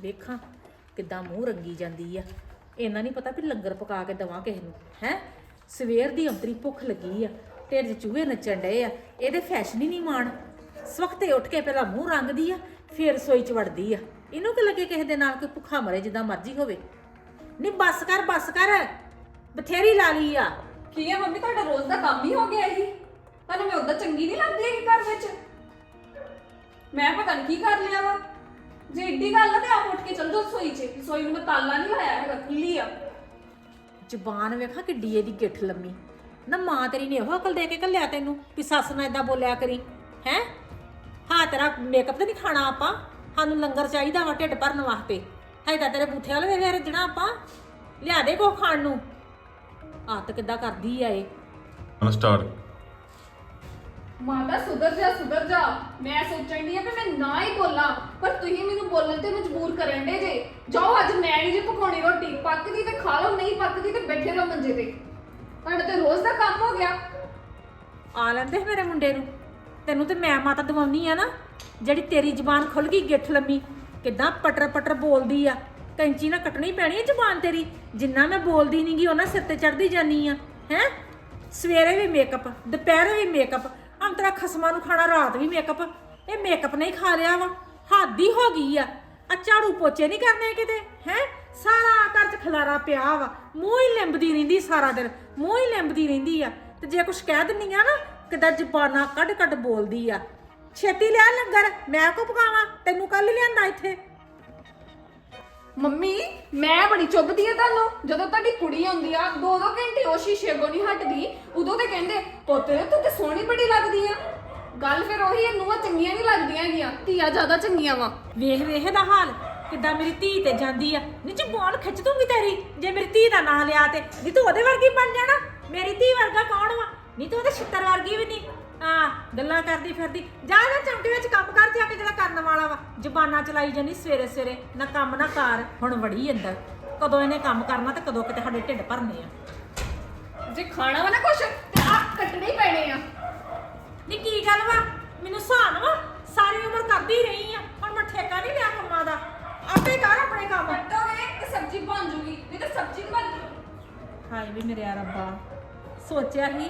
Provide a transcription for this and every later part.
ਵੇਖਾਂ ਕਿੱਦਾਂ ਮੂੰਹ ਰੰਗੀ ਜਾਂਦੀ ਆ। ਇਹਨਾਂ ਨਹੀਂ ਪਤਾ ਵੀ ਲੰਗਰ ਪਕਾ ਕੇ ਦਵਾਂ ਕਿਸੇ ਨੂੰ, ਹੈ? ਸਵੇਰ ਦੀ ਅੰਤਰੀ ਭੁੱਖ ਲੱਗੀ ਆ, ਢਿੱਡ 'ਚ ਚੂਹੇ ਨੱਚਣ ਡਏ ਆ, ਇਹਦੇ ਫੈਸ਼ਨ ਹੀ ਨਹੀਂ ਮਾਣ। ਸਵਖਤੇ ਉੱਠ ਕੇ ਪਹਿਲਾਂ ਮੂੰਹ ਰੰਗਦੀ ਆ, ਫਿਰ ਰਸੋਈ 'ਚ ਵੜਦੀ ਆ। ਇਹਨੂੰ ਕਿ ਲੱਗੇ ਕਿਸੇ ਦੇ ਨਾਲ ਕੋਈ ਭੁੱਖਾ ਮਰੇ ਜਿੱਦਾਂ ਮਰਜ਼ੀ ਹੋਵੇ? ਨਹੀਂ ਬੱਸ ਕਰ ਬੱਸ ਕਰ, ਬਥੇਰੀ ਲਾ ਲਈ ਆ। ਕੀ ਹੈ ਮੰਮੀ, ਤੁਹਾਡਾ ਰੋਜ਼ ਦਾ ਕੰਮ ਹੀ ਹੋ ਗਿਆ ਇਹ? ਤੁਹਾਨੂੰ ਮੈਂ ਉਦਾਂ ਚੰਗੀ ਨਹੀਂ ਲੱਗਦੀ ਹੈਗੀ ਘਰ ਵਿੱਚ? ਮੈਂ ਪਤਾ ਨਹੀਂ ਕੀ ਕਰ ਲਿਆ ਵਾ। ਜੇ ਏਡੀ ਗੱਲ ਆ ਤੇ ਆਪ ਉੱਠ ਕੇ ਚੱਲ ਜਾਓ ਰਸੋਈ 'ਚ। ਰਸੋਈ ਨੂੰ ਮੈਂ ਤਾਲਾ ਨਹੀਂ ਲਾਇਆ ਹੈਗਾ ਖੁੱਲੀ ਆ। ਜ਼ਬਾਨ ਵੇਖਾ ਕਿੱਡੀ ਇਹਦੀ ਗਿੱਠ ਲੰਮੀ। ਨਾ ਮਾਂ ਤੇਰੀ ਨੇ ਇਹੋ ਅਕਲ ਦੇ ਕੇ ਕੱਲਿਆ ਤੈਨੂੰ ਵੀ ਸੱਸ ਨਾਲ ਏਦਾਂ ਬੋਲਿਆ ਕਰੀ ਹੈ? ਹਾਂ ਤੇਰਾ ਮੇਕਅਪ ਤੇ ਨਹੀਂ ਖਾਣਾ ਆਪਾਂ। ਸਾਨੂੰ ਲੰਗਰ ਚਾਹੀਦਾ ਵਾ ਢਿੱਡ ਭਰਨ ਵਾਸਤੇ। ਹੈ ਤਾਂ ਤੇਰੇ ਬੂਥੇ ਵਾਲੇ ਵੇਲੇ ਰੱਜਣਾ ਆਪਾਂ। ਲਿਆ ਦੇ ਕੋ ਖਾਣ ਨੂੰ। ਆਤ ਕਿੱਦਾਂ ਕਰਦੀ ਆ ਇਹ? ਹੁਣ ਸਟਾਰਟ ਮਾਤਾ, ਸੁਧਰ ਜਾ ਸੁਧਰ ਜਾ। ਮੈਂ ਸੋਚਣ ਦੀ ਆ ਕਿ ਮੈਂ ਨਾ ਹੀ ਬੋਲਾਂ, ਪਰ ਤੁਸੀਂ ਮੈਨੂੰ ਬੋਲਣ ਤੇ ਮਜਬੂਰ ਕਰਨ ਦੇ ਜੇ। ਜਾਓ, ਅੱਜ ਮੈਂ ਨਹੀਂ ਜੇ ਪਕਾਉਣੀ ਰੋਟੀ, ਪੱਕਦੀ ਤੇ ਖਾ ਲਓ, ਨਹੀਂ ਪੱਕਦੀ ਤੇ ਬੈਠੇ ਰਹੋ ਮੰਜੇ ਤੇ। ਤੁਹਾਡਾ ਤੇ ਰੋਜ਼ ਦਾ ਕੰਮ ਹੋ ਗਿਆ। ਆ ਲੈਂਦੇ ਮੇਰੇ ਮੁੰਡੇ ਨੂੰ। ਤੈਨੂੰ ਤੇ ਮੈਂ ਮਾਤਾ ਦਵਾਉਣੀ ਆ ਨਾ, ਜਿਹੜੀ ਤੇਰੀ ਜ਼ਬਾਨ ਖੁੱਲ ਗਈ ਗਿੱਠ ਲੰਮੀ। ਕਿਦਾਂ ਪਟਰ ਪਟਰ ਬੋਲਦੀ ਆ। ਕੈਂਚੀ ਨਾਲ ਕੱਟਣੀ ਪੈਣੀ ਹੈ ਜ਼ਬਾਨ ਤੇਰੀ? ਜਿੰਨਾ ਮੈਂ ਬੋਲਦੀ ਨਹੀਂਗੀ ਉਹਨਾਂ ਸਿਰ ਤੇ ਚੜਦੀ ਜਾਨੀ ਆ। ਹੈ? ਸਵੇਰੇ ਵੀ ਮੇਕਅਪ ਦੁਪਹਿਰੇ ਵੀ ਮੇਕਅਪ ਅੰਤਰਾ ਖਸਮਾਂ ਨੂੰ ਖਾਣਾ ਰਾਤ ਵੀ ਮੇਕਅਪ ਇਹ ਮੇਕਅਪ ਨਹੀਂ ਖਾ ਲਿਆ ਵਾ। ਹੱਦ ਹੀ ਹੋ ਗਈ ਆ। ਆ ਝਾੜੂ ਪੋਚੇ ਨਹੀਂ ਕਰਨੇ ਕਿਤੇ, ਹੈ? ਸਾਰਾ ਘਰ ਚ ਖਲਾਰਾ ਪਿਆ ਵਾ। ਮੂੰਹ ਹੀ ਲਿੰਬਦੀ ਰਹਿੰਦੀ ਸਾਰਾ ਦਿਨ, ਮੂੰਹ ਹੀ ਲਿੰਬਦੀ ਰਹਿੰਦੀ ਆ। ਤੇ ਜੇ ਕੁਛ ਕਹਿ ਦਿੰਨੀ ਆ ਨਾ, ਕਿਦਾਂ ਜ਼ਬਾਨਾਂ ਕੱਢ ਕੱਢ ਬੋਲਦੀ ਆ। ਛੇਤੀ ਲਿਆ ਲੰਗਰ, ਮੈਂ ਕੋ ਪਕਾਵਾਂ? ਤੈਨੂੰ ਕੱਲ ਲਿਆਂਦਾ ਇੱਥੇ। ਮੰਮੀ, ਮੈਂ ਬੜੀ ਚੁੱਭਦੀ ਆ ਤੁਹਾਨੂੰ। ਜਦੋਂ ਤੁਹਾਡੀ ਕੁੜੀ ਆਉਂਦੀ ਆ, ਦੋ ਦੋ ਘੰਟੇ ਉਹ ਸ਼ੀਸ਼ੇ ਅੱਗੋਂ ਨਹੀਂ ਹਟਦੀ। ਉਦੋਂ ਤੇ ਕਹਿੰਦੇ, ਪੁੱਤ, ਤੂੰ ਤੇ ਸੋਹਣੀ ਬੜੀ ਲੱਗਦੀ ਆ। ਗੱਲ ਫਿਰ ਉਹੀ ਹੈ ਨੂੰਹਾਂ ਚੰਗੀਆਂ ਨਹੀਂ ਲੱਗਦੀਆਂ ਹੈਗੀਆਂ, ਧੀਆਂ ਜ਼ਿਆਦਾ ਚੰਗੀਆਂ ਵਾ। ਵੇਖ ਵੇਖ ਇਹਦਾ ਹਾਲ, ਕਿੱਦਾਂ ਮੇਰੀ ਧੀ ਤੇ ਜਾਂਦੀ ਆ। ਨੀ ਜ਼ਬਾਨ ਖਿੱਚ ਦੂੰਗੀ ਤੇਰੀ, ਜੇ ਮੇਰੀ ਧੀ ਦਾ ਨਾਂ ਲਿਆ ਤੇ। ਨੀ ਤੂੰ ਉਹਦੇ ਵਰਗੀ ਬਣ ਜਾਣਾ। ਮੇਰੀ ਧੀ ਵਰਗਾ ਕੌਣ ਵਾ? ਨੀ ਤੂੰ ਉਹਦੇ ਛਿੱਤਰ ਵਰਗੀ ਵੀ ਨਹੀਂ ਆ ਗੱਲਾਂ ਕਰਦੀ ਫਿਰਦੀ। ਜਾ ਜਾ ਚਮਟੇ ਵਿੱਚ ਕੰਮ ਕਰ ਜਾ ਕੇ ਜਿਹੜਾ ਕਰਨ ਵਾਲਾ ਵਾ। ਜ਼ਬਾਨਾਂ ਚਲਾਈ ਜਾਨੀ ਸਵੇਰੇ ਸਵੇਰੇ ਨਾ ਕੰਮ ਨਾ ਕਾਰ ਹੁਣ ਵੜੀ ਅੰਦਰ। ਕਦੋਂ ਇਹਨੇ ਕੰਮ ਕਰਨਾ ਤੇ ਕਦੋਂ ਕਿਤੇ ਸਾਡੇ ਢਿੱਡ ਭਰਨੇ ਆ। ਜੇ ਖਾਣਾ ਵਾ ਨਾ ਕੁਛ ਤੇ ਆ ਕੱਟਣੇ ਹੀ ਪੈਣੇ ਆ। ਨੀ ਕੀ ਗੱਲ ਵਾ? ਮੈਨੂੰ ਸਾਨ ਵਾ। ਸਾਰੀ ਉਮਰ ਕਰਦੀ ਰਹੀ ਆ। ਹੁਣ ਮੈਂ ਠੇਕਾ ਨਹੀਂ ਲਿਆ ਕੰਮਾਂ ਦਾ। ਆਪੇ ਕਰ ਆਪਣੇ ਕੰਮ। ਕੱਟੋਗੇ ਤੇ ਸਬਜ਼ੀ ਬਣ ਜੂਗੀ ਨਹੀਂ ਤੇ ਸਬਜ਼ੀ ਨਹੀਂ ਬਣਦੀ ਹਾਏ ਵੀ ਮੇਰੇ ਰੱਬਾ। ਸੋਚਿਆ ਸੀ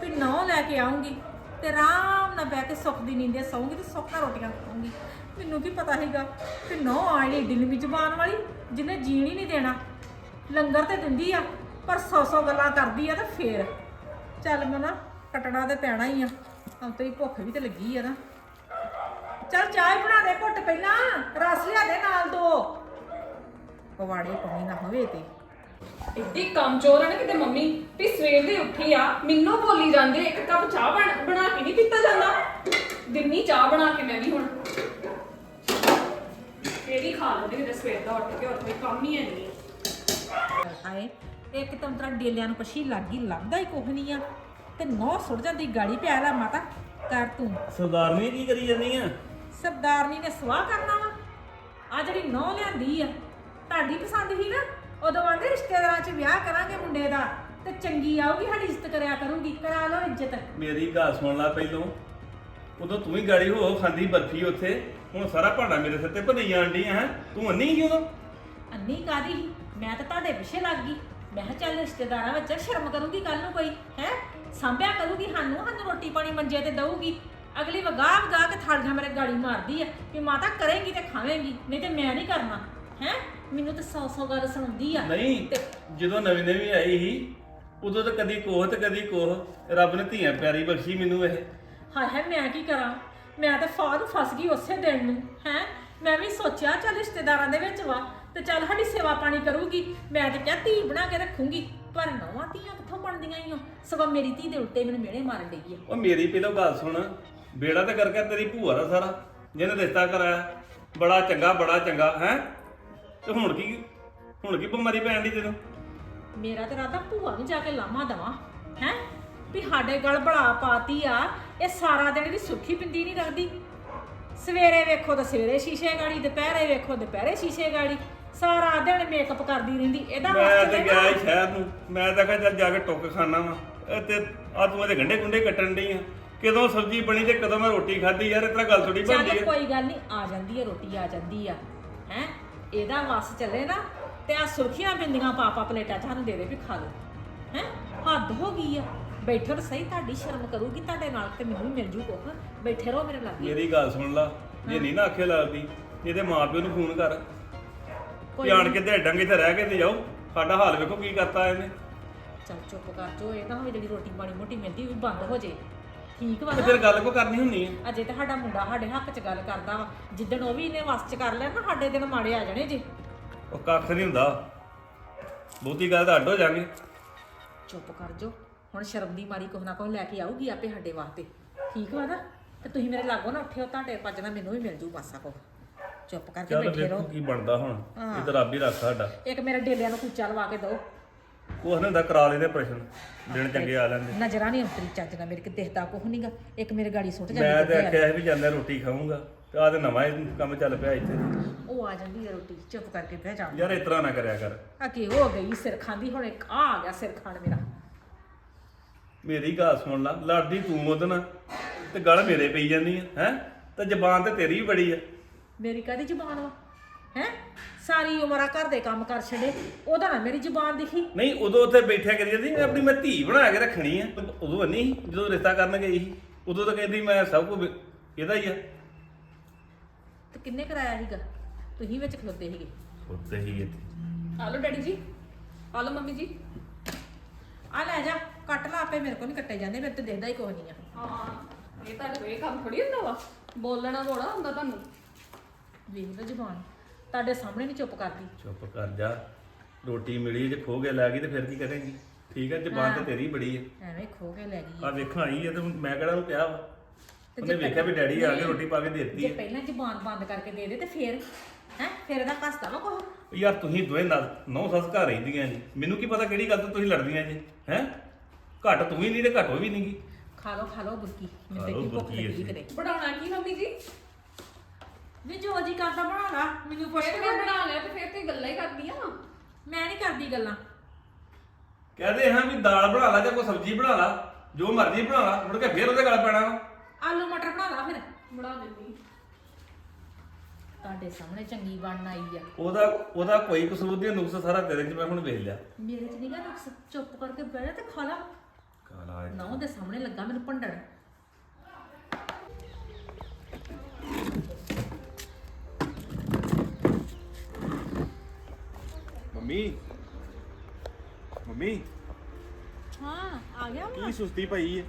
ਵੀ ਨੌ ਲੈ ਕੇ ਆਉਂਗੀ ਤੇ ਆਰਾਮ ਨਾਲ ਬਹਿ ਕੇ ਸੁੱਖ ਦੀ ਨੀਂਦੇ ਸੌਂਗੀ ਤੇ ਸੁੱਖ ਨਾਲ ਰੋਟੀਆਂ ਖਾਉਂਗੀ ਮੈਨੂੰ ਕੀ ਪਤਾ ਸੀਗਾ ਕਿ ਨੌ ਆਣੀ ਏਡੀ ਲੰਮੀ ਜ਼ਬਾਨ ਵਾਲੀ, ਜਿਹਨੇ ਜੀਣ ਹੀ ਨਹੀਂ ਦੇਣਾ। ਲੰਗਰ ਤੇ ਦਿੰਦੀ ਆ, ਪਰ ਸੌ ਸੌ ਗੱਲਾਂ ਕਰਦੀ ਆ ਤੇ ਫੇਰ। ਚੱਲ ਮੈਂ ਨਾ ਕਟਣਾ ਤੇ ਪੈਣਾ ਹੀ ਆ। ਹੁਣ ਤੇ ਭੁੱਖ ਵੀ ਤੇ ਲੱਗੀ ਆ ਨਾ। ਚੱਲ ਚਾਹ ਹੀ ਬਣਾ ਦੇ ਘੁੱਟ ਪਹਿਲਾਂ, ਰਸ ਲਿਆ ਦੇ ਨਾਲ ਦੋ। ਪਵਾੜੇ ਪਾਉਣੀ ਨਾ ਹੋਵੇ ਤੇ। ਇੱਡੀ ਕਮਜ਼ੋਰ ਆ ਨਾ ਕਿਤੇ ਮੰਮੀ ਵੀ ਸਵੇਰ ਦੇ ਉੱਠੀ ਆ ਮੈਨੂੰ ਬੋਲੀ ਜਾਂਦੇ ਇੱਕ ਕੱਪ ਚਾਹ ਬਣ ਬਣਾ ਕੇ ਨਹੀਂ ਪੀਤਾ ਜਾਂਦਾ। ਦਿੰਨੀ ਚਾਹ ਬਣਾ ਕੇ ਮੈਂ ਵੀ ਹੁਣ। ਕਿਹੜੀ ਖਾ ਲੈਂਦੇ ਕਿਤੇ ਸਵੇਰ ਦਾ ਉੱਠ ਕੇ ਹੋਰ ਕੋਈ ਕੰਮ ਹੀ ਹੈ ਨਹੀਂ। ਹਾਏ ਇੱਕ ਤਾਂ ਤਰਾ ਡੇਲਿਆਂ ਨੂੰ ਪਛੀ ਲੱਗ ਗਈ ਲੱਭਦਾ ਹੀ ਕੁਝ ਨਹੀਂ ਆ। ਤੇ ਨੌ ਸੁੱਟ ਜਾਂਦੀ ਗਾੜੀ ਪਿਆ ਲੈ ਮਾਤਾ ਕਰ ਤੂੰ। ਸਰਦਾਰਨੀ ਕੀ ਕਰੀ ਜਾਂਦੀ ਆ? ਸਰਦਾਰਨੀ ਨੇ ਸਵਾਹ ਕਰਨਾ ਵਾ। ਆ ਜਿਹੜੀ ਨੌ ਲਿਆਂਦੀ ਆ ਤੁਹਾਡੀ ਪਸੰਦ ਹੀ ਨਾ? ਉਦੋਂ ਆਂਦੇ ਰਿਸ਼ਤੇਦਾਰਾਂ 'ਚ ਵਿਆਹ ਕਰਾਂਗੇ ਮੁੰਡੇ ਦਾ ਤੇ ਚੰਗੀ ਆਊਗੀ ਸਾਡੀ ਇੱਜ਼ਤ ਕਰਿਆ ਕਰੂਗੀ ਕਰਾ ਲਓ ਇੱਜ਼ਤ। ਮੇਰੀ ਗੱਲ ਸੁਣ ਲੈ ਪਹਿਲੋਂ। ਉਦੋਂ ਤੂੰ ਹੀ ਗਾੜੀ ਹੋ ਖਾਂਦੀ ਬਰਫੀ ਉੱਥੇ ਹੁਣ ਸਾਰਾ ਭਾਂਡਾ ਮੇਰੇ ਸਿਰ ਤੇ ਭੰਨੀ ਜਾਣ ਡਈ ਹੈ ਤੂੰ ਅੰਨੀ ਉਦੋਂ? ਅੰਨੀ ਕਾਦੀ ਮੈਂ ਤਾਂ ਤੁਹਾਡੇ ਪਿੱਛੇ ਲੱਗ ਗਈ। ਮੈਂ ਕਿਹਾ ਚੱਲ ਰਿਸ਼ਤੇਦਾਰਾਂ ਵਿੱਚ ਸ਼ਰਮ ਕਰੂਗੀ ਕੱਲ ਨੂੰ ਕੋਈ ਹੈ? ਸਾਂਭਿਆ ਕਰੂਗੀ ਸਾਨੂੰ ਸਾਨੂੰ ਰੋਟੀ ਪਾਣੀ ਮੰਜੇ ਤੇ ਦਊਗੀ। ਅਗਲੀ ਵਗਾ ਵਗਾ ਕੇ ਥਾਲੀਆਂ ਮੇਰੇ ਗਾੜੀ ਮਾਰਦੀ ਆ ਕਿ ਮਾਤਾ ਕਰੇਂਗੀ ਤੇ ਖਾਵੇਂਗੀ ਨਹੀਂ ਤੇ ਮੈਂ ਨਹੀਂ ਕਰਨਾ। ਹੈ? ਮੈਨੂੰ ਤਾਂ ਸੌ ਸੌ ਗੱਲ ਸੁਣਾਉਂਦੀ ਆ। ਨਹੀਂ ਤੇ ਜਦੋਂ ਨਵੀਂ ਨਵੀਂ ਆਈ ਸੀ ਉਦੋਂ ਤਾਂ ਕਦੀ ਕੋਹ ਤੇ ਕਦੀ ਕੋਹ। ਰੱਬ ਨੇ ਧੀਆਂ ਪਿਆਰੀ ਬਖਸ਼ੀ ਮੈਨੂੰ ਇਹ। ਹਾਏ ਹਾਏ ਮੈਂ ਕੀ ਕਰਾਂ? ਮੈਂ ਤਾਂ ਫਾਦ ਫਸ ਗਈ ਉਸੇ ਦਿਨ ਨੂੰ ਹੈ? ਮੈਂ ਵੀ ਸੋਚਿਆ ਚੱਲ ਰਿਸ਼ਤੇਦਾਰਾਂ ਦੇ ਵਿੱਚ ਵਾ ਤੇ ਚੱਲ ਸਾਡੀ ਸੇਵਾ ਪਾਣੀ ਕਰੂਗੀ। ਮੈਂ ਤਾਂ ਕਿਹਾ ਧੀ ਬਣਾ ਕੇ ਰੱਖੂੰਗੀ ਪਰ ਨਵਾਂ ਧੀਆਂ ਕਿੱਥੋਂ ਬਣਦੀਆਂ ਈ ਓ ਸਗੋਂ ਮੇਰੀ ਧੀ ਦੇ ਉੱਤੇ ਮੈਨੂੰ ਮਿਹਣੇ ਮਾਰਨ ਡਈ ਆ। ਉਹ ਮੇਰੀ ਪਹਿਲਾਂ ਗੱਲ ਸੁਣ। ਬੇੜਾ ਤਾਂ ਕਰਕੇ ਤੇਰੀ ਭੂਆ ਦਾ ਸਾਰਾ ਜਿਹਨੇ ਰਿਸ਼ਤਾ ਕਰਾਇਆ। ਬੜਾ ਚੰਗਾ ਬੜਾ ਚੰਗਾ ਹੈ? ਤੇ ਹੁਣ ਕੀ ਹੁਣ ਕੀ ਬਿਮਾਰੀ ਪੈਣ ਦੀ ਤੈਨੂੰ? ਮੇਰਾ ਤੇ ਰਾਤਾ ਭੂਆ ਨੂੰ ਜਾ ਕੇ ਲਾਮਾ ਦਵਾਂ ਹੈ? ਵੀ ਸਾਡੇ ਗਲ ਬੜਾ ਪਾਤੀ ਆ ਇਹ ਸਾਰਾ ਦਿਨ ਵੀ ਸੁੱਖੀ ਪਿੰਦੀ ਨਹੀਂ ਰੱਖਦੀ। ਸਵੇਰੇ ਵੇਖੋ ਤਾਂ ਸਵੇਰੇ ਸ਼ੀਸ਼ੇ ਗਾੜੀ ਦੁਪਹਿਰੇ ਵੇਖੋ ਦੁਪਹਿਰੇ ਸ਼ੀਸ਼ੇ ਗਾੜੀ। ਸਾਰਾ ਦਿਨ ਮੇਕਅਪ ਕਰਦੀ ਰਹਿੰਦੀ ਇਹਦਾ ਮੈਂ ਵਾਸਤੇ ਤੇ ਗਿਆ ਸੀ ਸ਼ਹਿਰ ਨੂੰ ਮੈਂ ਤਾਂ ਕਿਹਾ ਚੱਲ ਜਾ ਕੇ ਟੁੱਕ ਖਾਣਾ ਵਾ। ਤੇ ਆ ਤੂੰ ਇਹਦੇ ਗੰਡੇ ਗੁੰਡੇ ਕੱਟਣ ਡਈ ਆ। ਕਦੋਂ ਸਬਜ਼ੀ ਬਣੀ ਤੇ ਕਦੋਂ ਮੈਂ ਰੋਟੀ ਖਾਧੀ ਯਾਰ ਇਤਨਾ ਗੱਲ ਥੋੜੀ ਬਣਦੀ ਆ। ਕੋਈ ਗੱਲ ਨਹੀਂ ਆ ਜਾਂਦੀ ਹੈ ਰੋਟੀ ਆ ਜਾਂਦੀ ਆ ਹੈ? ਇਹਦਾ ਵਸ ਚੱਲੇ ਨਾ ਤੇ ਆ ਸੁਰਖੀਆਂ ਬਿੰਦੀਆਂ ਪਾਪਾ ਪਲੇਟਾਂ ਸਾਨੂੰ ਦੇ ਦੇ ਵੀ ਖਾ ਲਓ। ਹੈ? ਹੱਦ ਹੋ ਗਈ ਆ। ਬੈਠੋ ਤਾਂ ਸਹੀ ਤੁਹਾਡੀ ਸ਼ਰਮ ਕਰੂਗੀ ਤੁਹਾਡੇ ਨਾਲ ਤੇ ਮੈਨੂੰ ਵੀ ਮਿਲ ਜੂ ਕੁੱਖ। ਬੈਠੇ ਰਹੋ ਮੇਰੇ ਲਾਗੇ। ਮੇਰੀ ਗੱਲ ਸੁਣ ਲਾ। ਜੇ ਨਹੀਂ ਨਾ ਆਖੇ ਲੱਗਦੀ ਇਹਦੇ ਮਾਪਿਓ ਨੂੰ ਫੋਨ ਕਰ। ਕੋਈ ਕਿ ਤੇ ਡੰਗੇ ਤੇ ਰਹਿ ਕੇ ਤੇ ਜਾਓ। ਸਾਡਾ ਹਾਲ ਵੇਖੋ ਕੀ ਕਰਤਾ ਇਹਨੇ। ਚੱਲ ਚੁੱਪ ਕਰ ਜੋ ਇਹ ਨਾ ਹੋਵੇ ਜਿਹੜੀ ਰੋਟੀ ਮਾੜੀ ਮੋਟੀ ਮਿਲਦੀ ਉਹ ਵੀ ਬੰਦ ਹੋ ਜੇ। ਠੀਕ ਵਾ ਤੇ ਨਾ? ਫਿਰ ਗੱਲ ਕੋ ਕਰਨੀ ਹੁੰਨੀ ਹੈ ਅਜੇ ਤਾਂ ਸਾਡਾ ਮੁੰਡਾ ਸਾਡੇ ਹੱਕ 'ਚ ਗੱਲ ਕਰਦਾ ਵਾ। ਜਿੱਦਣ ਉਹ ਵੀ ਇਹਨੇ ਵਸ 'ਚ ਕਰ ਲਿਆ ਨਾ ਸਾਡੇ ਦਿਨ ਮਾੜੇ ਆ ਜਾਣੇ ਜੀ। ਉਹ ਕੱਖ ਨਹੀਂ ਹੁੰਦਾ। ਬਹੁਤੀ ਗੱਲ ਤਾਂ ਅੱਡ ਹੋ ਜਾਗੇ ਚੁੱਪ ਕਰ ਜੋ ਹੁਣ ਸ਼ਰਮ ਦੀ ਮਾਰੀ ਕੁਛ ਨਾ ਕੁਛ ਲੈ ਕੇ ਆਊਗੀ ਆਪੇ ਸਾਡੇ ਵਾਸਤੇ। ਠੀਕ ਵਾ ਨਾ? ਤੇ ਤੁਸੀਂ ਮੇਰੇ ਲਾਗੋ ਨਾ ਉੱਠਿਓ ਤੁਹਾਡੇ ਭੱਜਣਾ ਮੈਨੂੰ ਵੀ ਮਿਲ ਜੂ ਮਾਸਾ ਕੋ ਚੁੱਪ ਕਰਕੇ ਚੱਲ ਬੈਠੇ ਵੇਖੋ ਰਹੋ। ਕੀ ਬਣਦਾ ਹੁਣ। ਇਹ ਤਾਂ ਰੱਬ ਹੀ ਰੱਖ ਸਾਡਾ। ਇੱਕ ਮੇਰੇ ਡੇਲਿਆਂ ਨੂੰ ਕੁਚਾ ਲਵਾ ਕੇ ਦਿਓ। ਕੁਛ ਨਹੀਂ ਹੁੰਦਾ ਕਰਾ ਲੈਦੇ ਪ੍ਰਸ਼ਨ ਦਿਨ ਚੰਗੇ ਆ ਲੈਂਦੇ। ਨਜ਼ਰਾਂ ਨਹੀਂ ਉਤਰੀ ਚੱਜ ਨਾਲ ਮੇਰੇ ਕਿ ਦਿਖਦਾ ਕੁਛ ਨਹੀਂਗਾ ਇੱਕ ਮੇਰੇ ਗਾੜੀ ਸੁੱਟ ਮੈਂ ਜਾਂਦੀ ਤੇ ਆ। ਆਖਿਆ ਸੀ ਵੀ ਜਾਂਦਾ ਰੋਟੀ ਖਾਊਂਗਾ ਤੇ ਆਹ ਤੇ ਨਵਾਂ ਹੀ ਕੰਮ ਚੱਲ ਪਿਆ ਇੱਥੇ। ਉਹ ਆ ਜਾਂਦੀ ਹੈ ਰੋਟੀ ਚੁੱਪ ਕਰਕੇ ਬਹਿ ਜਾ। ਯਾਰ ਇਸ ਤਰ੍ਹਾਂ ਨਾ ਕਰਿਆ ਕਰ। ਆ ਕੀ ਹੋ ਗਈ ਸਿਰ ਖਾਂਦੀ ਹੁਣ ਇੱਕ ਆ ਆ ਗਿਆ ਸਿਰ ਖਾਣ ਮੇਰਾ। ਮੇਰੀ ਗੱਲ ਸੁਣ ਲਾ ਲੜਦੀ ਤੂੰ ਉਹਦੇ ਨਾਲ ਤੇ ਗੱਲ ਮੇਰੇ ਪਈ ਜਾਂਦੀ ਹੈ ਹੈ? ਤੇ ਜ਼ਬਾਨ ਤੇ ਤੇਰੀ ਵੀ ਬੜੀ ਆ। ਮੇਰੀ ਕਾਦੀ ਜ਼ੁਬਾਨ ਵਾ? ਹੈ? ਸਾਰੀ ਉਮਰ ਆ ਘਰ ਦੇ ਕੰਮ ਕਰ ਛੱਡੇ। ਉਹਦਾ ਨਾ ਮੇਰੀ ਜ਼ੁਬਾਨ ਦਿਖੀ। ਨਹੀਂ ਉਦੋਂ ਉੱਥੇ ਬੈਠਿਆ ਕਰੀ ਜਾਂਦੀ ਮੈਂ ਆਪਣੀ ਮੈਂ ਧੀ ਬਣਾ ਕੇ ਰੱਖਣੀ ਆ। ਉਦੋਂ ਨਹੀਂ ਜਦੋਂ ਰਿਸ਼ਤਾ ਕਰਨ ਗਈ ਸੀ। ਉਦੋਂ ਤਾਂ ਕਹਿੰਦੀ ਮੈਂ ਸਭ ਕੁਝ ਇਹਦਾ ਹੀ ਆ। ਤੇ ਕਿੰਨੇ ਕਰਾਇਆ ਸੀਗਾ? ਤੁਸੀਂ ਵਿੱਚ ਖਲੋਤੇ ਸੀਗੇ। ਉੱਤੇ ਹੀ ਇੱਥੇ। ਆਲੋ ਡੈਡੀ ਜੀ। ਆਲੋ ਮੰਮੀ ਜੀ। ਆ ਲੈ ਜਾ ਕੱਟ ਲਾ ਆਪੇ ਮੇਰੇ ਕੋਲ ਨਹੀਂ ਕੱਟੇ ਜਾਂਦੇ ਮੇਰੇ ਤੇ ਦਿਖਦਾ ਹੀ ਕੋਈ ਨਹੀਂ ਆ। ਹਾਂ ਇਹ ਤੁਹਾਡੇ ਕੋਲ ਇਹ ਕੰਮ ਥੋੜੀ ਹੁੰਦਾ ਵਾ। ਬੋਲਣਾ ਥੋੜਾ ਹੁੰਦਾ ਤੁਹਾਨੂੰ। ਵੇਖ ਲਓ ਜ਼ੁਬਾਨ। ਤੁਹਾਡੇ ਸਾਹਮਣੇ ਨਹੀਂ ਚੁੱਪ ਕਰਦੀ। ਚੁੱਪ ਕਰ ਜਾ। ਰੋਟੀ ਮਿਲੀ ਜੇ ਖੋ ਕੇ ਲੈ ਗਈ ਤੇ ਫਿਰ ਕੀ ਕਰੇਂਗੀ? ਠੀਕ ਹੈ ਜ਼ਬਾਨ ਤੇ ਤੇਰੀ ਬੜੀ ਹੈ ਐਵੇਂ ਖੋ ਕੇ ਲੈ ਗਈ ਆ। ਵੇਖਾਂ ਆਈ ਹੈ ਤੇ ਮੈਂ ਕਿਹੜਾ ਨੂੰ ਕਿਹਾ ਵਾ? ਤੇ ਉਹਨੇ ਵੇਖਿਆ ਵੀ ਡੈਡੀ ਆ ਕੇ ਰੋਟੀ ਪਾ ਕੇ ਦੇ ਦਿੱਤੀ ਜੇ ਹੈ ਪਹਿਲਾਂ ਜ਼ੁਬਾਨ ਬੰਦ ਕਰਕੇ ਦੇ ਦੇ ਤੇ ਫੇਰ ਹੈ ਫੇਰ ਇਹਦਾ ਕਸਦਾ ਵਾ ਕੋਹ ਯਾਰ ਤੁਸੀਂ ਦੋਵੇਂ ਨਾਲ ਨੌ ਸੱਸ ਘਰ ਰਹਿੰਦੀਆਂ ਜੀ। ਮੈਨੂੰ ਕੀ ਪਤਾ ਕਿਹੜੀ ਗੱਲ ਤੋਂ ਤੁਸੀਂ ਲੜਦੀਆਂ ਜੀ ਹੈ? ਘੱਟ ਤੂੰ ਹੀ ਨਹੀਂ ਤੇ ਘੱਟ ਉਹ ਵੀ ਨਹੀਂਗੀ ਖਾ ਲਓ ਖਾ ਲਓ ਬੁਰਕੀ। ਖਾ ਮੈਨੂੰ ਤੇ ਲਓ ਕੀ ਭੁੱਖ ਬੁਰਕੀ ਲੱਗੀ ਅਸੀਂ। ਕਿਤੇ। ਬਣਾਉਣਾ ਕੀ ਮੰਮੀ ਜੀ? ਵੀ ਜੋ ਜੀ ਕਰਦਾ ਬਣਾ ਲਾ। ਮੈਨੂੰ ਪੁੱਛ ਫਿਰ ਕੇ ਮੈਂ ਬਣਾ ਲਿਆ ਤੇ ਫਿਰ ਤੇ ਗੱਲਾਂ ਹੀ ਕਰਦੀਆਂ ਮੈਂ ਨਹੀਂ ਕਰਦੀ ਗੱਲਾਂ। ਕਹਦੇ ਹਾਂ ਵੀ ਦਾਲ ਬਣਾ ਲਾ ਜਾਂ ਕੋਈ ਸਬਜ਼ੀ ਬਣਾ ਲਾ ਜੋ ਮਰਜ਼ੀ ਬਣਾ ਲਾ ਮੁੜ ਕੇ ਫੇਰ ਉਹਦੇ ਗਲ ਪੈਣਾ ਵਾ। ਆਲੂ ਮਟਰ ਬਣਾ ਲਾ ਫਿਰ। ਬਣਾ ਦਿੰਦੀ। ਤੁਹਾਡੇ ਸਾਹਮਣੇ ਚੰਗੀ ਬਣਨ ਆਈ ਆ। ਉਹਦਾ ਉਹਦਾ ਕੋਈ ਕਸੂਰ ਨਹੀਂ ਨੁਕਸ ਸਾਰਾ ਤੇਰੇ 'ਚ ਮੈਂ ਹੁਣ ਵੇਖ ਲਿਆ। ਮੇਰੇ ਚ ਨਹੀਂਗਾ ਨੁਕਸ। ਚੁੱਪ ਕਰਕੇ ਬਹਿ ਜਾ ਤੇ ਖਾ ਲਾ। ਕਾਲਾ ਨਾ ਉਹਦੇ ਸਾਹਮਣੇ ਲੱਗਾ ਮੈਨੂੰ ਭੰਡਣ। ਮੰਮੀ। ਮੰਮੀ। ਹਾਂ ਆ ਗਿਆ ਕੀ ਸੁਸਤੀ ਪਈ ਹੈ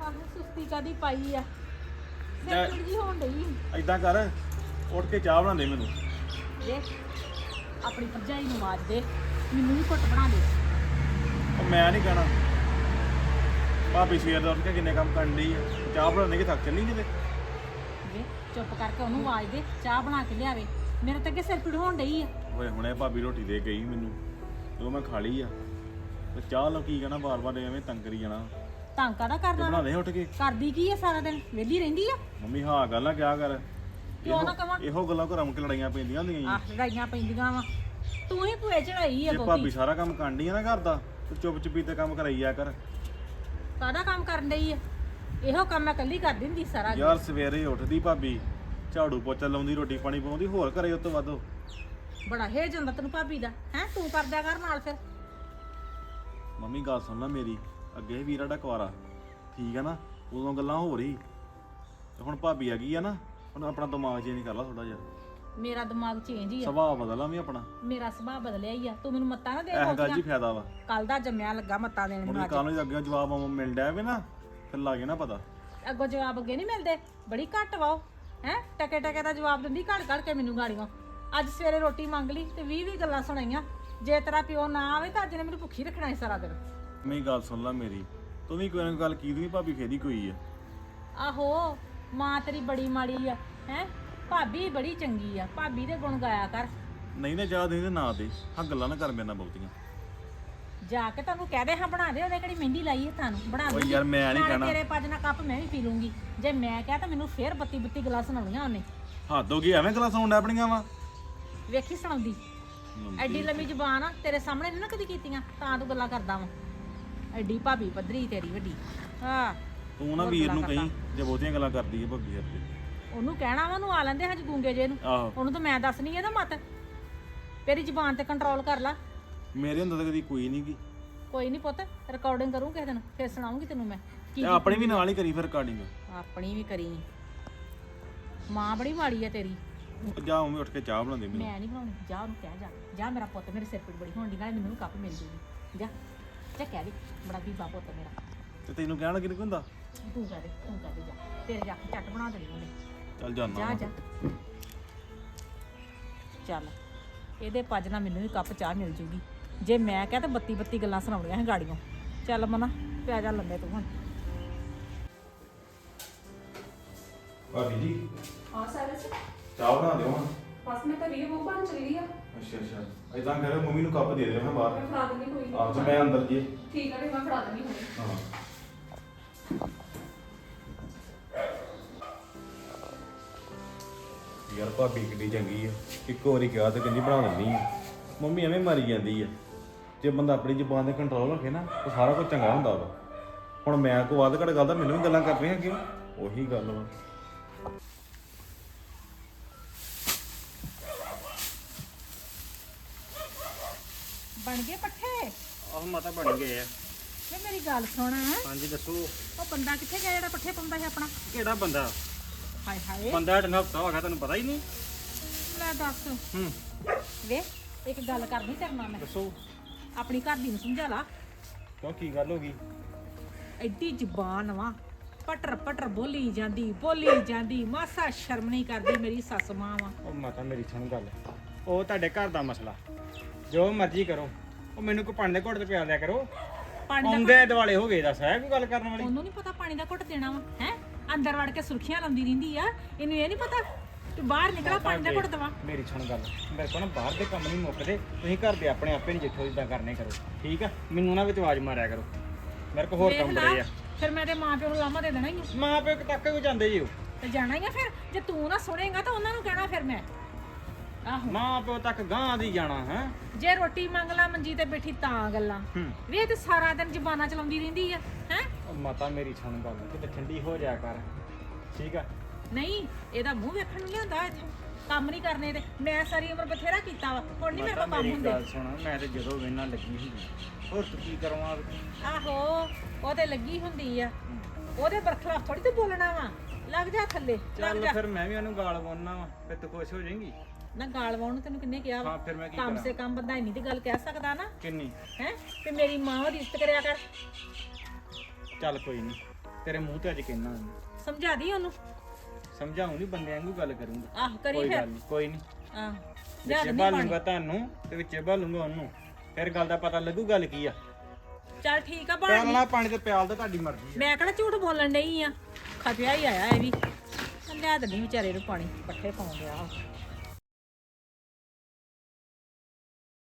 ਆਹ ਸੁਸਤੀ ਕਾਦੀ ਪਾਈ ਆ? ਜਾ- ਸਿਰ ਜੀ ਹੋਣ ਡਈ। ਐਦਾਂ ਕਰ ਉੱਠ ਕੇ ਚਾਹ ਬਣਾ ਦੇ ਮੈਨੂੰ। ਦੇ ਆਪਣੀ ਭਰਜਾਈ ਨੂੰ ਆਵਾਜ਼ ਦੇ ਮੈਨੂੰ ਵੀ ਘੁੱਟ ਬਣਾ ਦੇ। ਉਹ ਮੈਂ ਨਹੀਂ ਕਹਿਣਾ। ਭਾਬੀ ਸਵੇਰ ਦਾ ਉੱਠ ਕੇ ਕਿੰਨੇ ਕੰਮ ਕਰਨ ਡਈ ਆ? ਚਾਹ ਬਣਾਉਣੇ ਕਿ ਥੱਕ ਚੱਲੀ ਕਿਤੇ? ਵੇ ਚੁੱਪ ਕਰਕੇ ਉਹਨੂੰ ਆਵਾਜ਼ ਦੇ ਚਾਹ ਬਣਾ ਕੇ ਲਿਆਵੇ। ਮੇਰੇ ਤਾਂ ਅੱਗੇ ਸਿਰ ਪੀੜ ਹੋਣ ਡਈ ਆ। ਓਏ ਹੁਣੇ ਭਾਬੀ ਰੋਟੀ ਦੇ ਗਈ ਮੈਨੂੰ। ਉਹ ਮੈਂ ਖਾ ਲਈ ਆ। ਤੇ ਚਾਹ ਲੋ ਕੀ ਕਹਿਣਾ ਬਾਰ-ਬਾਰ ਐਵੇਂ ਤੰਗ ਕਰੀ ਜਾਣਾ। ਤੰਗ ਕਾਹਦਾ ਤੇ ਕਰਨਾ ਬਣਾ ਦੇ ਉੱਠ ਕੇ? ਕਰਦੀ ਕੀ ਆ ਸਾਰਾ ਦਿਨ? ਵਿਹਲੀ ਰਹਿੰਦੀ ਆ? ਮੰਮੀ ਹਾਂ ਗੱਲ ਨਾ ਕਿਆ ਕਰ? ਕਿਉਂ ਨਾ ਇਹੋ- ਕਵਾਂ? ਇਹੋ ਗੱਲਾਂ ਘਰਾਂ ਮੁੱਕ ਲੜਾਈਆਂ ਪੈਂਦੀਆਂ ਹੁੰਦੀਆਂ ਜੀ। ਆਹ ਲੜਾਈਆਂ ਪੈਂਦੀਆਂ ਵਾ। ਤੂੰ ਹੀ ਭੂਏ ਚੜਾਈ ਆ ਜੇ ਬਹੁਤੀ ਭਾਬੀ ਸਾਰਾ ਕੰਮ ਕਾਂਡੀ ਆ ਨਾ ਘਰ ਦਾ ਤੇ ਚੁੱਪ ਚੁਪੀ ਤੇ ਕੰਮ ਕਰਾਈ ਆ ਕਰ। ਕਾਹਦਾ ਕੰਮ ਕਰਨ ਡਈ ਆ? ਇਹੋ ਕੰਮ ਮੈਂ ਕੱਲੀ ਕਰਦੀ ਹੁੰਦੀ ਸਾਰਾ ਦਿਨ। ਯਾਰ ਸਵੇਰੇ ਉੱਠਦੀ ਭਾਬੀ ਝਾੜੂ ਪੋਚਾ ਲਾਉਂਦੀ ਰੋਟੀ ਪਾਣੀ ਪਾਉਂਦੀ ਹੋਰ ਘਰੇ ਉਸ ਤੋਂ ਵੱਧ। ਬੜਾ ਹੇਜ ਹੁੰਦਾ ਤੈਨੂੰ ਭਾਬੀ ਦਾ। ਹੈ ਤੂੰ ਕਰਦਿਆ ਕਰ ਨਾਲ ਫਿਰ। ਮੰਮੀ ਗੱਲ ਸੁਣ ਲੈ ਮੇਰੀ। ਅੱਗੇ ਵੀਰਾ ਦਾ ਕੁਆਰਾ ਠੀਕ ਆ ਨਾ? ਉਦੋਂ ਗੱਲਾਂ ਹੋ ਰਹੀ। ਤੇ ਹੁਣ ਭਾਬੀ ਆ ਗਈ ਆ ਨਾ ਹੁਣ ਆਪਣਾ ਦਿਮਾਗ ਚੇਂਜ ਕਰ ਲਾ ਥੋੜਾ ਜਿਹਾ। ਮੇਰਾ ਦਿਮਾਗ ਚੇਂਜ ਹੀ ਆ। ਸੁਭਾਅ ਬਦਲਾ ਵੀ ਆਪਣਾ। ਮੇਰਾ ਸੁਭਾਅ ਬਦਲਿਆ ਹੀ ਆ। ਤੂੰ ਮੈਨੂੰ ਮੱਤਾਂ ਨਾ ਦੇ ਇਹ ਗੱਲ ਜੀ ਫਾਇਦਾ ਵਾ। ਕੱਲ ਦਾ ਜੰਮਿਆ ਲੱਗਾ ਮੱਤਾਂ ਦੇਣ ਹੁਣ ਨੂੰ ਇਹ ਅੱਜ। ਕੱਲ ਨੂੰ ਅੱਗੇ ਜਵਾਬ ਆਉਂ ਮਿਲ ਡਿਆ ਵੇ ਨਾ ਫਿਰ ਲੱਗੇ ਨਾ ਪਤਾ। ਅੱਗੋਂ ਜਵਾਬ ਅੱਗੇ ਨਹੀਂ ਮਿਲਦੇ। ਬੜੀ ਘੱਟ ਵਾਓ ਹੈ? ਟਕੇ ਟਕੇ ਦਾ ਜਵਾਬ ਦਿੰਦੀ ਘੜ ਘੜ ਕੇ ਮੈਨੂੰ ਗਾੜੀਆਂ। ਅੱਜ ਸਵੇਰੇ ਰੋਟੀ ਮੰਗ ਲਈ ਤੇ 20 20 ਗੱਲਾਂ ਸੁਣਾਈਆਂ। ਜੇ ਤੇਰਾ ਪਿਓ ਨਾ ਆਵੇ ਤਾਂ ਅੱਜ ਨੇ ਮੈਨੂੰ ਭੁੱਖੀ ਰੱਖਣਾ ਸੀ ਸਾਰਾ ਦਿਨ। ਮੇਰੀ ਗੱਲ ਸੁਣ ਲੈ ਮੇਰੀ। ਤੂੰ ਵੀ ਕੋਈ ਨਾ ਕੋਈ ਗੱਲ ਕੀ ਦੀ ਭਾਬੀ ਫੇਰੀ ਕੋਈ ਆ। ਆਹੋ ਮਾਂ ਤੇਰੀ ਬੜੀ ਮਾੜੀ ਆ ਹੈ? ਭਾਬੀ ਬੜੀ ਚੰਗੀ ਆ ਭਾਬੀ ਦੇ ਗੁਣ ਗਾਇਆ ਕਰ। ਨਹੀਂ ਨਾ ਜਾ ਦੇ ਤੇ ਨਾ ਦੇ ਹਾਂ ਗੱਲਾਂ ਨਾ ਕਰ ਮੇਰੇ ਨਾਲ ਬਹੁਤੀਆਂ। ਜਾ ਕੇ ਤੁਹਾਨੂੰ ਕਹਦੇ ਹਾਂ ਬਣਾ ਦੇ ਉਹਦੇ ਕਿਹੜੀ ਮਹਿੰਦੀ ਲਾਈ ਹੈ ਤੁਹਾਨੂੰ? ਬਣਾ ਓਏ ਦੂੰਗੀ। ਯਾਰ ਮੈਂ ਨਹੀਂ ਕਹਿਣਾ। ਤੇਰੇ ਪੱਜ ਨਾਲ ਕੱਪ ਮੈਂ ਵੀ ਪੀ ਲੂੰਗੀ। ਜੇ ਮੈਂ ਕਿਹਾ ਤਾਂ ਮੈਨੂੰ ਫੇਰ ਬੱਤੀ ਬੱਤੀ ਗਲਾਸ ਸੁਣਾਉਣੀਆਂ ਉਹਨੇ। ਹੱਦ ਹੋ ਗਈ ਐਵੇਂ ਗੱਲਾਂ ਸੁਣਨ ਆਪਣੀਆਂ ਵਾ। ਵੇਖੀ ਸੁਣਾਉਂਦੀ? ਐਡੀ ਲੰਮੀ ਜ਼ੁਬਾਨ ਆ ਤੇਰੇ ਸਾਹਮਣੇ ਨੀ ਨਾ ਕਦੀ ਕੀਤੀਆਂ ਤਾਂ ਤੂੰ ਗੱਲਾਂ ਕਰਦਾ ਵਾ। ਐਡੀ ਭਾਬੀ ਪੱਧਰੀ ਤੇਰੀ ਵੱਡੀ। ਹਾਂ। ਤੂੰ ਨਾ ਹੋਰ ਵੀਰ ਗੱਲਾਂ ਨੂੰ ਕਹੀਂ ਜੇ ਬਹੁਤੀਆਂ ਗੱਲਾਂ ਕਰਦੀ ਹੈ ਭਾਬੀ ਯਾਰ ਤੇ। ਉਹਨੂੰ ਕਹਿਣਾ ਵਾ ਉਹਨੂੰ ਆ ਲੈਂਦੇ ਹਜ ਗੂੰਗੇ ਜੇ ਨੂੰ। ਆਹੋ। ਉਹਨੂੰ ਤਾਂ ਮੈਂ ਦੱਸਣੀ ਨਾ ਮਤ। ਤੇਰੀ ਜ਼ੁਬਾਨ ਤੇ ਕੰਟਰੋਲ ਕਰ ਲੈ। ਮੇਰੇ ਹੁੰਦਾ ਤਾਂ ਕਦੀ ਕੋਈ ਨਹੀਂ ਗੀ। ਕੋਈ ਨਹੀਂ ਪੁੱਤ ਰਿਕਾਰਡਿੰਗ ਕਰੂੰ ਕਿਸੇ ਦਿਨ ਫਿਰ ਸੁਣਾਉਂਗੀ ਤੈਨੂੰ ਮੈਂ। ਕੀ ਤੇ ਆਪਣੀ ਵੀ ਨਾਲ ਹੀ ਕਰੀ ਫਿਰ ਰਿਕਾਰਡਿੰਗ ਆਪਣੀ ਵੀ ਕਰੀ। ਮਾਂ ਬੜੀ ਮਾੜੀ ਆ ਤੇਰੀ। ਜਾ ਮੰਮੀ ਉੱਠ ਕੇ ਚਾਹ ਬਣਾ ਦੇ ਮੈਨੂੰ। ਮੈਂ ਨਹੀਂ ਬਣਾਉਣੀ ਜਾ ਉਹਨੂੰ ਕਹਿ ਜਾ। ਜਾ ਮੇਰਾ ਪੁੱਤ ਮੇਰੇ ਸਿਰ ਪੀੜ ਬੜੀ ਹੋਣ ਦੀ ਨਾਲੇ ਮੈਨੂੰ ਵੀ ਕੱਪ ਮਿਲ ਜੂਗੀ। ਜਾ ਜਾ ਕਹਿ ਦੇ ਬੜਾ ਬੀਬਾ ਪੁੱਤ ਮੇਰਾ। ਤੇ ਤੈਨੂੰ ਕਹਿਣ ਕਿਹਨੂੰ ਹੁੰਦਾ? ਤੂੰ ਕਹਿ ਦੇ ਤੂੰ ਕਹਿ ਦੇ ਜਾ। ਤੇਰੇ ਜਾ ਕੇ ਝੱਟ ਬਣਾ ਦੇਣੀ ਉਹਨੇ। ਚੱਲ ਜਾਨਾ ਜਾ ਵਾਂ। ਜਾ। ਚੱਲ ਇਹਦੇ ਪੱਜ ਨਾਲ ਮੈਨੂੰ ਵੀ ਕੱਪ ਚਾਹ ਮਿਲ ਜੂਗੀ। ਜੇ ਮੈਂ ਕਿਹਾ ਤਾਂ ਬੱਤੀ ਬੱਤੀ ਗੱਲਾਂ ਸੁਣਾਉਣੀਆਂ ਹੈ ਗਾੜੀਆਂ। ਚੱਲ ਮਨਾ ਪਿਆ ਜਾ ਲੰਮੇ ਤੂੰ ਹੁਣ। ਭਾਬੀ ਜੀ। ਹਾਂ ਸਾਇਰਸ ਚਾਹ ਬਣਾ ਦਿਓ ਹਾਂ ਬਸ ਮੈਂ ਤਾਂ ਰੀਹ ਉਹ ਬਣ ਚੱਲੀ ਆ। ਅੱਛਾ ਅੱਛਾ। ਇਦਾਂ ਕਰਿਓ ਮੰਮੀ ਨੂੰ ਕੱਪ ਦੇ ਦਿਓ ਹਾਂ ਬਾਹਰ। ਮੈਂ ਫੜਾ ਦਿੰਦੀ ਕੋਈ ਆਹ ਤੇ ਮੈਂ ਅੰਦਰ ਜੀ ਠੀਕ ਆ ਤੇ ਮੈਂ ਫੜਾ ਦਿੰਦੀ ਹੁਣੇ ਹਾਂ। ਯਾਰ ਭਾਬੀ ਕਿੱਡੀ ਚੰਗੀ ਆ। ਇੱਕੋ ਵਾਰੀ ਕਿਹਾ ਤੇ ਕਹਿੰਦੀ ਬਣਾ ਦਿੰਦੀ ਆ। ਮੰਮੀ ਐਵੇਂ ਮਾਰੀ ਜਾਂਦੀ ਆ। ਜੇ ਬੰਦਾ ਆਪਣੀ ਜ਼ੁਬਾਨ ਤੇ ਕੰਟਰੋਲ ਰੱਖੇ ਨਾ ਤਾਂ ਸਾਰਾ ਕੁਝ ਚੰਗਾ ਹੁੰਦਾ ਵਾ। ਹੁਣ ਮੈਂ ਕੋ ਵੱਧ ਘੜ ਗੱਲ ਤਾਂ ਮੈਨੂੰ ਵੀ ਗੱਲਾਂ ਕਰ ਰਹੀਆਂ ਕਿਉਂ? ਉਹੀ ਗੱਲ ਵਾ। ਬਣ ਗਏ ਪੱਠੇ? ਆਹ ਮਾਤਾ ਬਣ ਗਏ ਆ। ਵੇ ਮੇਰੀ ਗੱਲ ਸੁਣ। ਹਾਂਜੀ ਦੱਸੋ। ਉਹ ਬੰਦਾ ਕਿੱਥੇ ਗਿਆ ਜਿਹੜਾ ਪੱਠੇ ਪਾਉਂਦਾ ਸੀ ਆਪਣਾ? ਕਿਹੜਾ ਬੰਦਾ? ਹਾਏ ਹਾਏ। ਬੰਦਾ ਢੰਗਾ ਹਫਤਾ ਹੋ ਗਿਆ ਤੁਹਾਨੂੰ ਪਤਾ ਹੀ ਨਹੀਂ। ਲੈ ਦੱਸ। ਹੂੰ। ਵੇ ਇੱਕ ਗੱਲ ਕਰਨੀ ਤੇਰੇ ਨਾਲ ਮੈਂ। ਦੱਸੋ। ਆਪਣੀ ਘਰ ਦੀ ਨੂੰ ਸਮਝਾ ਲਾ। ਕਿਉਂ ਕੀ ਗੱਲ ਹੋ ਗਈ? ਐਡੀ ਜ਼ੁਬਾਨ ਵਾ। ਪਟਰ ਪਟਰ ਬੋਲੀ ਜਾਂਦੀ ਬੋਲੀ ਜਾਂਦੀ। ਮਾਸਾ ਸ਼ਰਮ ਨਹੀਂ ਕਰਦੀ ਮੇਰੀ ਸੱਸ ਮਾਂ ਵਾ। ਉਹ ਮਾਤਾ ਮੇਰੀ ਸੁਣ ਗੱਲ। ਉਹ ਤੁਹਾਡੇ ਘਰ ਦਾ ਮਸਲਾ। ਜੋ ਮਰਜ਼ੀ ਕਰੋ। ਉਹ ਮੈਨੂੰ ਕੋ ਪਾਣੀ ਦੇ ਘੁੱਟ ਤੇ ਪਿਆ ਲਿਆ ਕਰੋ। ਪਾਣੀ ਦਾ ਆਉਂਦੇ ਦਿਵਾਲੇ ਹੋ ਗਏ ਦੱਸ ਹੈ ਕੋਈ ਗੱਲ ਕਰਨ ਵਾਲੀ? ਉਹਨੂੰ ਨਹੀਂ ਪਤਾ ਪਾਣੀ ਦਾ ਘੁੱਟ ਦੇਣਾ ਵਾ ਹੈ? ਅੰਦਰ ਵੜ ਕੇ ਸੁਰਖੀਆਂ ਲਾਉਂਦੀ ਰਹਿੰਦੀ ਆ ਇਹਨੂੰ ਇਹ ਨਹੀਂ ਪਤਾ ਕਿ ਬਾਹਰ ਨਿਕਲਾ ਪਾਣੀ ਦਾ ਘੁੱਟ ਦਵਾ। ਮੇਰੀ ਸੁਣ ਗੱਲ ਮੇਰੇ ਕੋਲ ਨਾ ਬਾਹਰ ਦੇ ਕੰਮ ਨਹੀਂ ਮੁੱਕਦੇ ਤੁਸੀਂ ਘਰ ਦੇ ਆਪਣੇ ਆਪੇ ਨਹੀਂ ਜਿੱਥੋਂ ਜਿੱਦਾਂ ਕਰਨੇ ਕਰੋ ਠੀਕ ਆ? ਮੈਨੂੰ ਨਾ ਵਿੱਚ ਆਵਾਜ਼ ਮਾਰਿਆ ਕਰੋ। ਮੇਰੇ ਕੋਲ ਹੋਰ ਕੰਮ ਬੜੇ ਆ। ਫਿਰ ਮੈਂ ਤੇ ਮਾਂ ਪਿਓ ਨੂੰ ਲਾਮਾ ਦੇ ਦੇਣਾ ਹੀ ਆ। ਮਾਂ ਪਿਓ ਤੱਕ ਕੋ ਜਾਂਦੇ ਜੀ ਉਹ? ਤੇ ਜਾਣਾ ਹੀ ਆ ਫਿਰ? ਜੇ ਤੂੰ ਨਾ ਸੁਣੇਗਾ ਤਾਂ ਉਹਨਾਂ ਨੂੰ ਕਹਿਣਾ ਫਿਰ ਮੈਂ। ਆਹੋ। ਮਾਂ ਪਿਓ ਤੱਕ ਗਾਂ ਦੀ ਜਾਣਾ ਹੈ? ਜੇ ਰੋਟੀ ਮੰਗ ਲਾ ਮੰਜੀ ਤੇ ਬੈਠੀ ਤਾਂ ਗੱਲਾਂ। ਹੂੰ। ਵੀ ਇਹ ਤੇ ਸਾਰਾ ਦਿਨ ਜ਼ਬਾਨਾਂ ਚਲਾਉਂਦੀ ਰਹਿੰਦੀ ਆ ਹੈ? ਮਾਤਾ ਮੇਰੀ ਸੁਣ ਗੱਲ ਕਿਤੇ ਠੰਡੀ ਹੋ ਜਾਇਆ ਕਰ। ਠੀਕ ਆ? ਨਹੀਂ ਇਹਦਾ ਮੂੰਹ ਵੇਖਣ ਨੂੰ ਲਿਆਂਦਾ ਇੱਥੇ। ਕੰਮ ਨਹੀਂ ਕਰਨੇ ਤੇ। ਮੈਂ ਸਾਰੀ ਉਮਰ ਬਥੇਰਾ ਕੀਤਾ ਵਾ। ਹੁਣ ਨਹੀਂ ਮੇਰੇ ਕੋਲ ਮਾਤਾ ਕੰਮ ਮੇਰੀ ਹੁੰਦੇ। ਗੱਲ ਸੁਣ ਮੈਂ ਤੇ ਜਦੋਂ ਵੇਨਾ ਲੱਗੀ ਹੁੰਦੀ ਹੋਰ ਤੂੰ ਕੀ ਕਰਵਾ ਆਹੋ ਉਹ ਤੇ ਲੱਗੀ ਹੁੰਦੀ ਆ। ਉਹਦੇ ਬਰਖਲਾਫ ਥੋੜੀ ਤੇ ਬੋਲਣਾ ਵਾ। ਲੱਗ ਜਾ ਥੱਲੇ ਲੱਗ ਚੱਲ ਜਾ। ਫਿਰ ਮੈਂ ਵੀ ਉਹਨੂੰ ਗਾਲ ਪਾਉਣਾ ਵਾ ਫਿਰ ਤੂੰ ਖੁਸ਼ ਹੋ ਜਾਏਂਗੀ? ਨਾ ਗਾਲ ਵਾਉਣ ਨੂੰ ਤੈਨੂੰ ਕਿੰਨੇ ਕਿਹਾ ਵਾ? ਹਾਂ ਫਿਰ ਮੈਂ ਕੀ ਕੰਮ ਕਰਾਂ? ਸੇ ਕੰਮ ਬੰਦਾ ਇੰਨੀ ਦੀ ਗੱਲ ਕਹਿ ਸਕਦਾ ਨਾ। ਕਿੰਨੀ? ਹੈ? ਤੇ ਮੇਰੀ ਮਾਂ ਉਹਦੀ ਇੱਜ਼ਤ ਕਰਿਆ ਕਰ। ਚੱਲ ਕੋਈ ਨਹੀਂ ਤੇਰੇ ਮੂੰਹ ਤੇ ਅੱਜ ਕਹਿਣਾ ਸਮਝਾ ਦੀ ਉਹਨੂੰ? ਸਮਝਾਉਂ ਨਹੀਂ ਬੰਦਿਆਂ ਵਾਂਗੂ ਗੱਲ ਕਰੂੰਗਾ। ਆਹ ਕਰੀ ਕੋਈ ਫਿਰ। ਗੱਲ ਨਹੀਂ ਕੋਈ ਨਹੀਂ ਆਹ ਵਿੱਚੇ ਯਾਦ ਭਾਲੂੰਗਾ ਤੁਹਾਨੂੰ ਤੇ ਵਿੱਚੇ ਭਾਲੂੰਗਾ ਉਹਨੂੰ। ਫਿਰ ਗੱਲ ਦਾ ਪਤਾ ਲੱਗੂ ਗੱਲ ਕੀ ਆ। ਚੱਲ ਠੀਕ ਆ ਬਣ। ਪਿਆਲਣਾ ਪਾਣੀ ਤੇ ਪਿਆਲ ਦਾ ਤੁਹਾਡੀ ਮਰਜ਼ੀ ਮੈਂ ਕਿਹੜਾ ਝੂਠ ਬੋਲਣ ਡਈ ਆ? ਖਪਿਆ ਹੀ ਆਇਆ ਇਹ ਵੀ। ਲਿਆ ਦਿੰਦੀ ਵਿਚਾਰੇ ਨੂੰ ਪਾਣੀ ਪੱਠੇ ਪਾਉਣ ਡਿਆ